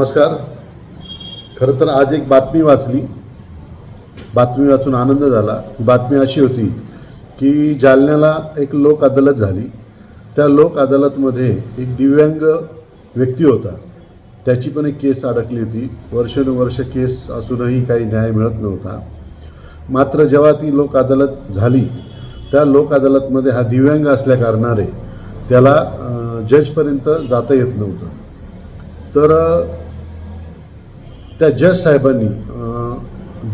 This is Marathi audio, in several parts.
नमस्कार. खरं तर आज एक बातमी वाचली. बातमी वाचून आनंद झाला. बातमी अशी होती की जालन्याला एक लोक अदालत झाली. त्या लोक अदालतमध्ये एक दिव्यांग व्यक्ती होता. त्याची पण एक केस अडकली होती. वर्षानुवर्ष केस असूनही काही न्याय मिळत नव्हता. मात्र जेव्हा ती लोक अदालत झाली त्या लोक अदालतमध्ये हा दिव्यांग असल्याकारणाने त्याला जजपर्यंत जाता येत नव्हतं. तर त्या जज साहेबांनी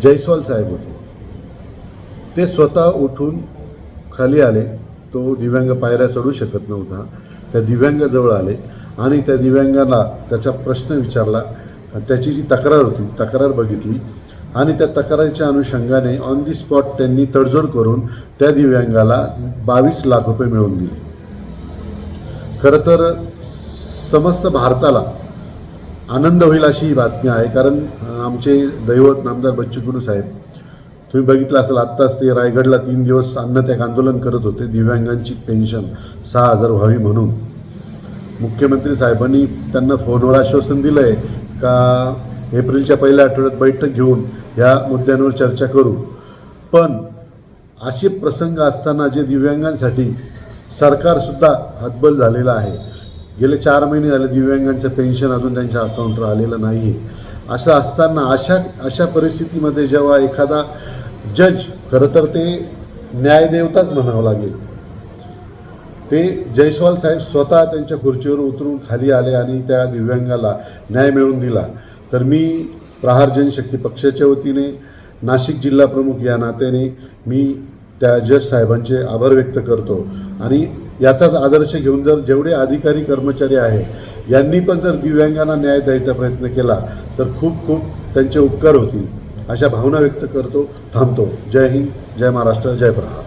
जयस्वाल साहेब होते. ते स्वतः उठून खाली आले. तो दिव्यांग पायऱ्या चढू शकत नव्हता. त्या दिव्यांगाजवळ आले आणि त्या दिव्यांगाला त्याचा प्रश्न विचारला. त्याची जी तक्रार होती तक्रार बघितली आणि त्या तक्रारीच्या अनुषंगाने ऑन दी स्पॉट त्यांनी तडजोड करून त्या दिव्यांगाला बावीस लाख रुपये मिळवून दिले. खरं तर समस्त भारताला आनंद होईल अशी ही बातमी आहे. कारण आमचे दैवत नामदार बच्चू कडू साहेब तुम्ही बघितलं असेल आत्ताच ते रायगडला तीन दिवस अन्नत्याग आंदोलन करत होते. दिव्यांगांची पेन्शन सहा हजार व्हावी म्हणून. मुख्यमंत्री साहेबांनी त्यांना फोनवर आश्वासन दिलं आहे का एप्रिलच्या पहिल्या आठवड्यात बैठक घेऊन या मुद्द्यांवर चर्चा करू. पण असे प्रसंग असताना जे दिव्यांगांसाठी सरकारसुद्धा हतबल झालेलं आहे. गेले चार महिने झाले दिव्यांगांचं पेन्शन अजून त्यांच्या अकाउंटवर आलेलं नाही आहे असं असताना अशा अशा परिस्थितीमध्ये जेव्हा एखादा जज खरं तर ते न्यायदेवताच म्हणावं लागेल. ते जयस्वाल साहेब स्वतः त्यांच्या खुर्चीवर उतरून खाली आले आणि त्या दिव्यांगाला न्याय मिळवून दिला. तर मी प्रहार जनशक्ती पक्षाच्या वतीने नाशिक जिल्हा प्रमुख या नात्याने मी त्या जज साहेबांचे आभार व्यक्त करतो. आणि याचाच आदर्श घेऊन जर जेवढे अधिकारी कर्मचारी आहे यांनी पण जर दिव्यांगांना न्याय द्यायचा प्रयत्न केला तर खूप खूप त्यांचे उपकार होतील. अशा भावना व्यक्त करतो थांबतो. जय हिंद जय महाराष्ट्र जय प्रहार.